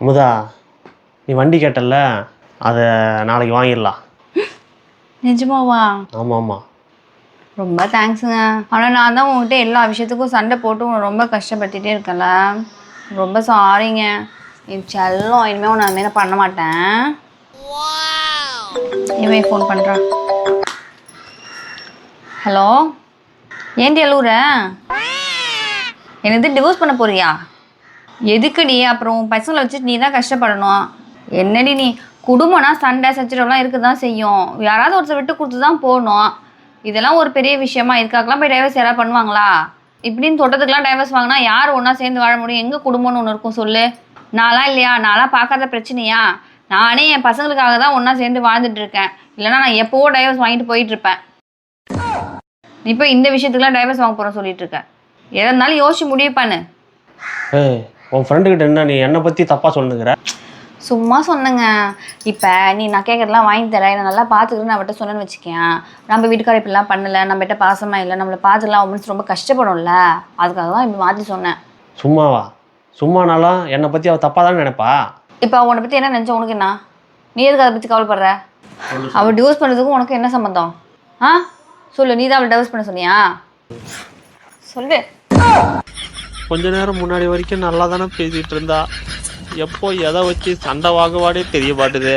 அமுதா நீ வண்டி கேட்டல்ல அதை நாளைக்கு வாங்கிடலாம். நிஜமாவா? ஆமாம் ஆமாம் ரொம்ப தேங்க்ஸுங்க ஆனால் நான் தான் உங்ககிட்ட எல்லா விஷயத்துக்கும் சண்டை போட்டு உன்னை ரொம்ப கஷ்டப்படுத்திட்டே இருக்கேன்ல. ரொம்ப சாரிங்க என் செல்லம் இனிமேல் உன்னை அந்த மாதிரி பண்ண மாட்டேன். இவன் ஃபோன் பண்ணுறான் ஹலோ ஏன்டி அழுவுற? என்னது டிவோர்ஸ் பண்ண போறியா? எதுக்குடி அப்புறம் பசங்களை வச்சுட்டு நீ தான் கஷ்டப்படணும். என்னடி நீ? குடும்பம்னா சண்டை சச்சரவுலாம் இருக்க தான் செய்யும். யாராவது ஒருத்தர் விட்டு கொடுத்து தான் போகணும். இதெல்லாம் ஒரு பெரிய விஷயமா? இதுக்காகலாம் போய் டைவர்ஸ் யாராவது பண்ணுவாங்களா? இப்படின்னு தொட்டதுக்கெலாம் டைவர்ஸ் வாங்கினா யார் ஒன்றா சேர்ந்து வாழ முடியும்? எங்கே குடும்பம்னு ஒன்று இருக்கும் சொல்லு. நான்லாம் இல்லையா? நான்லாம் பார்க்காத பிரச்சனையா? நானே என் பசங்களுக்காக தான் ஒன்றா சேர்ந்து வாழ்ந்துட்டு இருக்கேன். இல்லைன்னா நான் எப்போவோ டைவர்ஸ் வாங்கிட்டு போயிட்டு இருப்பேன். இப்போ இந்த விஷயத்துக்குலாம் டைவர்ஸ் வாங்க போகிறோம் சொல்லிட்டு இருக்கேன் எதா இருந்தாலும் யோசிச்சு முடிவு பண்ணு. உன் ஃப்ரெண்டுக்கிட்ட என்ன நீ என்னை பற்றி தப்பாக சொல்லுங்கிற? சும்மா சொன்னேங்க. இப்போ நீ நான் கேட்கறதெல்லாம் வாங்கி தரேன். என்னை நல்லா பார்த்துக்கிறேன்னு அவட்ட சொன்னேன்னு வச்சுக்கேன். நம்ம வீட்டுக்கார இப்படிலாம் பண்ணல நம்மகிட்ட பாசமாக இல்லை நம்மளை பார்த்துக்கலாம் மனசு ரொம்ப கஷ்டப்படும்ல. அதுக்காக தான் இப்படி மாற்றி சொன்னேன். சும்மாவா? சும்மானாலும் என்னை பற்றி அவள் தப்பாக தான் நினைப்பா? இப்போ அவனை பற்றி என்ன நினச்ச உனக்கு என்ன? நீ எதுக்கு அதை பற்றி கவலைப்படுற? அவள் டிவோர்ஸ் பண்ணுறதுக்கும் உனக்கு என்ன சம்மந்தம் ஆ? சொல்லு நீ தான் அவளை டிவோர்ஸ் பண்ண சொன்னியா? சொல்லு. கொஞ்ச நேரம் முன்னாடி வரைக்கும் நல்லா தானே பேசிகிட்டு இருந்தா. எப்போ எதை வச்சு சண்டை வாங்குவாடே தெரிய மாட்டுது.